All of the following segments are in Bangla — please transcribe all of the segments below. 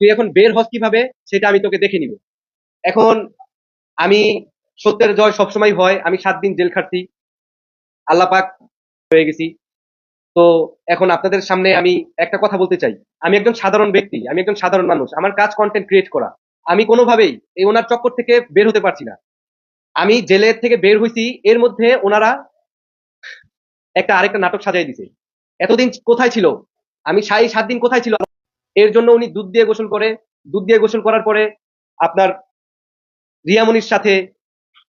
তুই এখন বের হস কীভাবে, সেটা আমি তোকে দেখে নিব। এখন আমি সত্যের জয় সবসময় হয়, আমি সাত দিন জেল খাটছি, আল্লাহ পাক হয়ে গেছি। তো এখন আপনাদের সামনে আমি একটা কথা বলতে চাই। আমি একজন সাধারণ ব্যক্তি, আমি একজন সাধারণ মানুষ, আমার কাজ কন্টেন্ট ক্রিয়েট করা। আমি কোনোভাবেই এই ওনার চক্কর থেকে বের হতে পারছি না। আমি জেলের থেকে বের হয়েছি এর মধ্যে ওনারা একটা আরেকটা নাটক সাজাই দিছে। এতদিন কোথায় ছিল? আমি সাই সাত দিন কোথায় ছিল? এর জন্য উনি দুধ দিয়ে গোসল করে। দুধ দিয়ে গোসল করার পরে আপনার রিয়ামনির সাথে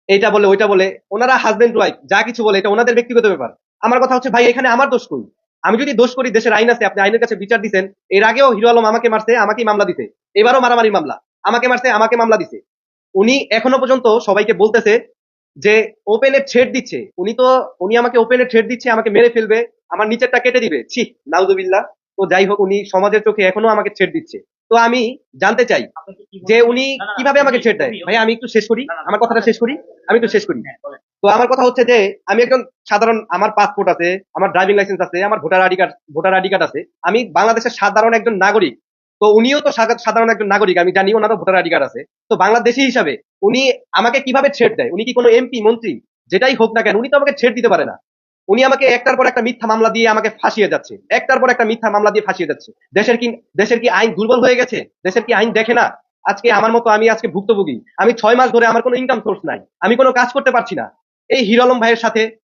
এইটা বলে, ওইটা বলে। ওনারা হাজবেন্ড ওয়াইফ যা কিছু বলে, এটা ওনাদের ব্যক্তিগত ব্যাপার। আমার কথা হচ্ছে, ভাই, এখানে আমার দোষ কই? আমি যদি দোষ করি, দেশের আইন আছে, আপনি আইনের কাছে বিচার দিছেন, এর আগেও হিরো আলম আমাকে মারছে, আমাকেই মামলা দিছে। এবারও মারামারি মামলা, আমাকে মারছে, আমাকে মামলা দিছে। উনি এখনও পর্যন্ত সবাইকে বলতেছে যে ওপেনে ছেড় দিচ্ছে। উনি তো, উনি আমাকে ওপেনে ছেড় দিচ্ছে, আমাকে মেরে ফেলবে, আমার নিচেরটা কেটে দিবে। ছি, নাউজুবিল্লাহ। তো যাই হোক উনি সমাজের চোখে এখনও আমাকে ছেড় দিচ্ছে। তো আমি জানতে চাই যে উনি কীভাবে আমাকে ছেড় দেয়? ভাই আমি একটু শেষ করি। আমার কথাটা শেষ করি? আমি একটু শেষ করি। তো আমার কথা হচ্ছে যে আমি একজন সাধারণ আমার পাসপোর্ট আছে আমার ড্রাইভিং লাইসেন্স আছে আমার voter ID card voter ID card আছে। আমি বাংলাদেশের সাধারণ একজন নাগরিক। তো উনিও তো সাধারণ একজন নাগরিক। আমি জানি ওনারও ভোটার আইডি কার্ড আছে। তো বাংলাদেশি হিসাবে উনি আমাকে কীভাবে ছেড় দেয়? উনি কি কোনো এমপি মন্ত্রী? যেটাই হোক না কেন উনি তো আমাকে ছেড় দিতে পারে না। উনি আমাকে একটার পর একটা মিথ্যা মামলা দিয়ে আমাকে ফাঁসিয়ে যাচ্ছে। একটার পর একটা মিথ্যা মামলা দিয়ে ফাঁসিয়ে যাচ্ছে। দেশের কি দেশের কি আইন দুর্বল হয়ে গেছে? দেশের কি আইন দেখে না? আজকে আমার মতো আমি আজকে ভুক্তভোগী। আমি ছয় মাস ধরে আমার কোনো ইনকাম সোর্স নাই। আমি কোনো কাজ করতে পারছি না। এই হিরো আলম ভাইয়ের সাথে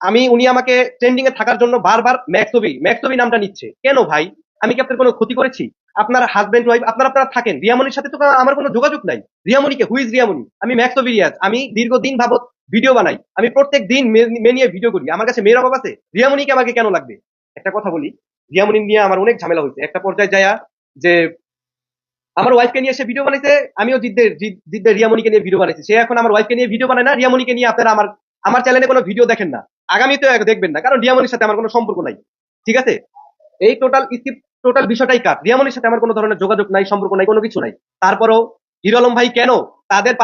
আমি উনি আমাকে ট্রেন্ডিং এ থাকার জন্য বারবার ম্যাক্সবি ম্যাক্সবি নামটা নিচ্ছে। কেন ভাই? আমি কি আপনার কোনো ক্ষতি করেছি? আপনার হাজবেন্ড ওয়াইফ আপনারা আপনারা থাকেন। রিয়ামনির সাথে তো আমার কোনো যোগাযোগ নাই। রিয়ামনিকে হুইজ রিয়ামনি? আমি ম্যাক্সবি রিয়াজ। আমি দীর্ঘদিন ভাবত ভিডিও বানাই। আমি প্রত্যেক দিন মেয়ে নিয়ে ভিডিও করি। আমার কাছে মেয়ের অভাব আছে। রিয়ামনিকে আমাকে কেন লাগবে? একটা কথা বলি। রিয়ামনি নিয়ে আমার অনেক ঝামেলা হয়েছে। একটা পর্যায়ে যায় যে আমার ওয়াইফকে নিয়ে সে ভিডিও বানাইছে, আমিও জিদ্দের জিদ্দের রিয়ামনিকে নিয়ে ভিডিও বানাইছি। সে এখন আমার ওয়াইফকে নিয়ে ভিডিও বানায় না। রিয়ামনিকে নিয়ে আপনারা আমার আমার চ্যানেলে কোনো ভিডিও দেখেন না। আগামীতে দেখবেন না। কারণ রিয়ামনির সাথে আমার কোনো সম্পর্ক নাই। ঠিক আছে? এই টোটাল স্কিপ টোটাল বিষয়টাই কাট রিয়ামনির সাথে আমার কোনো ধরনের যোগাযোগ নাই, সম্পর্ক নাই, কোনো কিছু নাই। তারপরও হিরো ভাই কেন তাদের